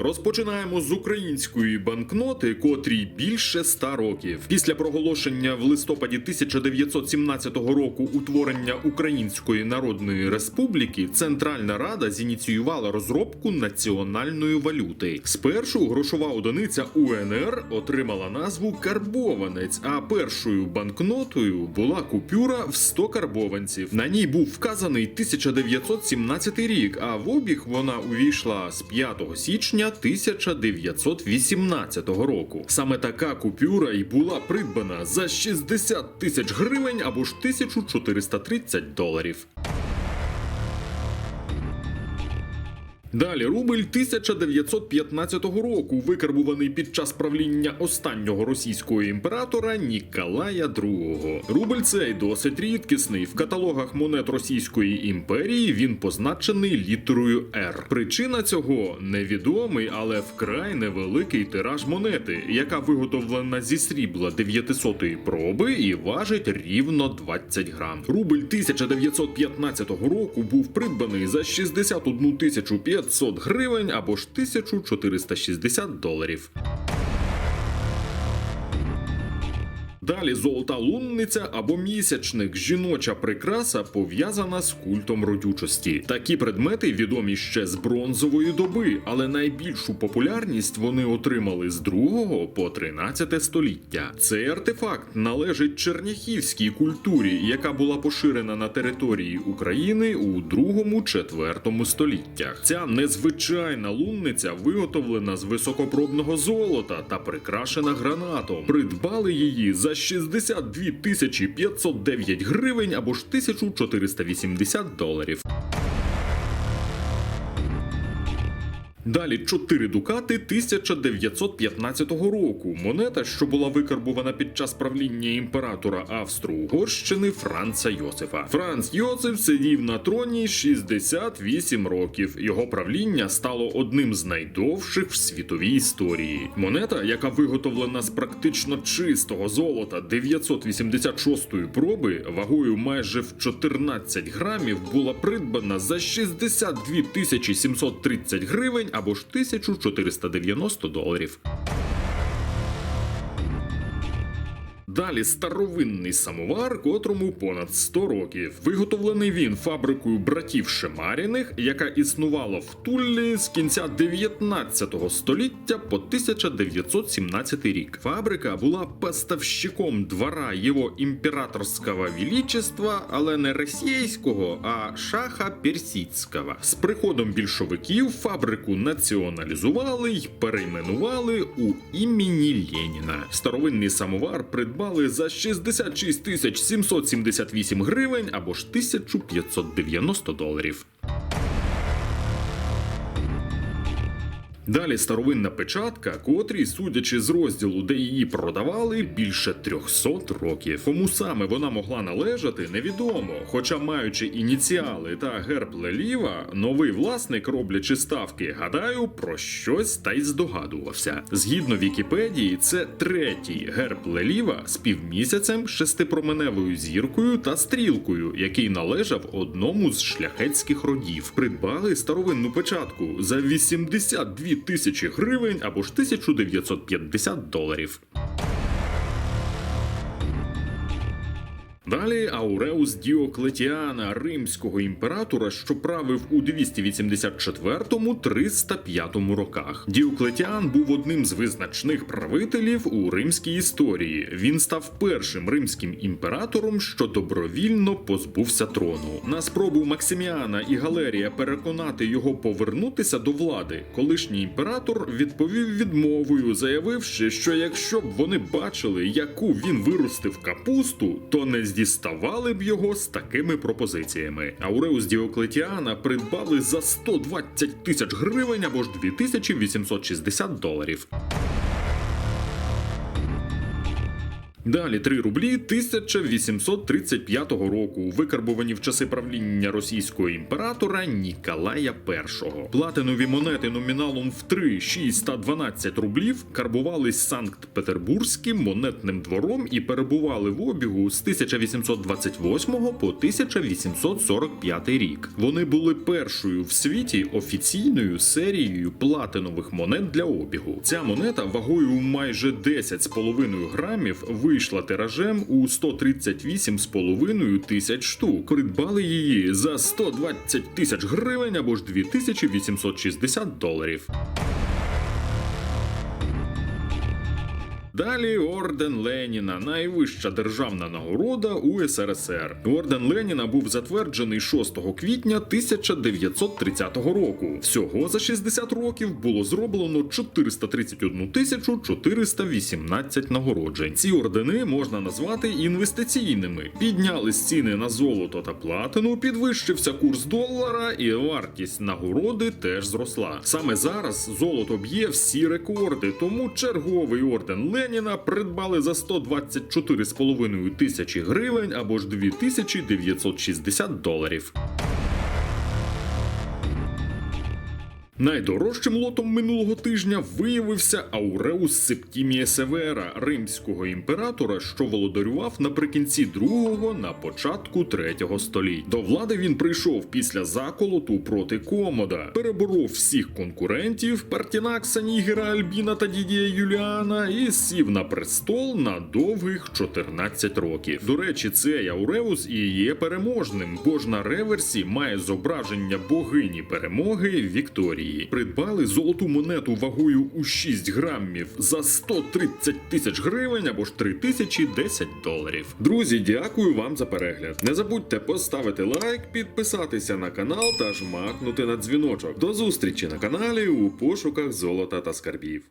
Розпочинаємо з української банкноти, котрій більше 100 років. Після проголошення в листопаді 1917 року утворення Української Народної Республіки Центральна Рада зініціювала розробку національної валюти. Спершу грошова одиниця УНР отримала назву карбованець, а першою банкнотою була купюра в 100 карбованців. На ній був вказаний 1917 рік, а в обіг вона увійшла з 5 січня 1918 року. Саме така купюра і була придбана за 60 тисяч гривень або ж 1430 доларів. Далі рубль 1915 року, викарбуваний під час правління останнього російського імператора Ніколая II. Рубль цей досить рідкісний. В каталогах монет Російської імперії він позначений літерою R. Причина цього невідомий, але вкрай невеликий тираж монети, яка виготовлена зі срібла 900-ї проби і важить рівно 20 грам. Рубль 1915 року був придбаний за 61 тисячу 500 гривень або ж 1460 доларів. Далі золота лунниця або місячник жіноча прикраса пов'язана з культом родючості. Такі предмети відомі ще з бронзової доби, але найбільшу популярність вони отримали з 2 по 13 століття. Цей артефакт належить черняхівській культурі, яка була поширена на території України у 2-4 століттях. Ця незвичайна лунниця виготовлена з високопробного золота та прикрашена гранатом. Придбали її за 62 тисячі 509 гривень або ж 1480 доларів. Далі 4 дукати 1915 року. Монета, що була викарбувана під час правління імператора Австро-Угорщини Франца Йосифа. Франц Йосиф сидів на троні 68 років. Його правління стало одним з найдовших в світовій історії. Монета, яка виготовлена з практично чистого золота 986-ї проби, вагою майже в 14 грамів, була придбана за 62 тисячі 730 гривень або ж 1490 доларів. Далі старовинний самовар, котрому понад 100 років. Виготовлений він фабрикою братів Шемаріних, яка існувала в Туллі з кінця 19 століття по 1917 рік. Фабрика була поставщиком двора його імператорського величества, але не російського, а шаха персидського. З приходом більшовиків фабрику націоналізували й перейменували у імені Леніна. Старовинний самовар придбали за 66 тисяч 778 гривень або ж 1590 доларів. Далі старовинна печатка, котрій, судячи з розділу, де її продавали, більше 300 років. Кому саме вона могла належати, невідомо. Хоча, маючи ініціали та герб Леліва, новий власник, роблячи ставки, гадаю, про щось та й здогадувався. Згідно Вікіпедії, це третій герб Леліва з півмісяцем, шестипроменевою зіркою та стрілкою, який належав одному з шляхетських родів. Придбали старовинну печатку за 82 тисячі гривень або ж 1950 доларів. Далі Ауреус Діоклетіана, римського імператора, що правив у 284-305 роках. Діоклетіан був одним з визначних правителів у римській історії. Він став першим римським імператором, що добровільно позбувся трону. На спробу Максиміана і Галерія переконати його повернутися до влади, колишній імператор відповів відмовою, заявивши, що якщо б вони бачили, яку він виростив капусту, то не діставали б його з такими пропозиціями. Ауреус Діоклетіана придбали за 120 тисяч гривень або ж 2860 доларів. Далі 3 рублі 1835 року, викарбувані в часи правління російського імператора Ніколая І. Платинові монети номіналом в 3, 6 та 12 рублів карбувались Санкт-Петербурзьким монетним двором і перебували в обігу з 1828 по 1845 рік. Вони були першою в світі офіційною серією платинових монет для обігу. Ця монета вагою майже 10,5 грамів вийшла тиражем у 138,5 тисяч штук. Придбали її за 120 тисяч гривень або ж 2860 доларів. Далі орден Леніна, найвища державна нагорода у СРСР. Орден Леніна був затверджений 6 квітня 1930 року. Всього за 60 років було зроблено 431 тисячу 418 нагороджень. Ці ордени можна назвати інвестиційними. Піднялись ціни на золото та платину, підвищився курс долара, і вартість нагороди теж зросла. Саме зараз золото б'є всі рекорди, тому черговий орден Леніна придбали за 124,5 тисячі гривень або ж 2960 доларів. Найдорожчим лотом минулого тижня виявився Ауреус Септімія Севера, римського імператора, що володарював наприкінці другого на початку третього століть. До влади він прийшов після заколоту проти Комода, переборов всіх конкурентів Партінакса, Нігера, Альбіна та Дідія Юліана і сів на престол на довгих 14 років. До речі, цей Ауреус і є переможним, бо ж на реверсі має зображення богині перемоги Вікторії. Придбали золоту монету вагою у 6 грамів за 130 тисяч гривень або ж 3 тисячі 10 доларів. Друзі, дякую вам за перегляд. Не забудьте поставити лайк, підписатися на канал та жмакнути на дзвіночок. До зустрічі на каналі у пошуках золота та скарбів.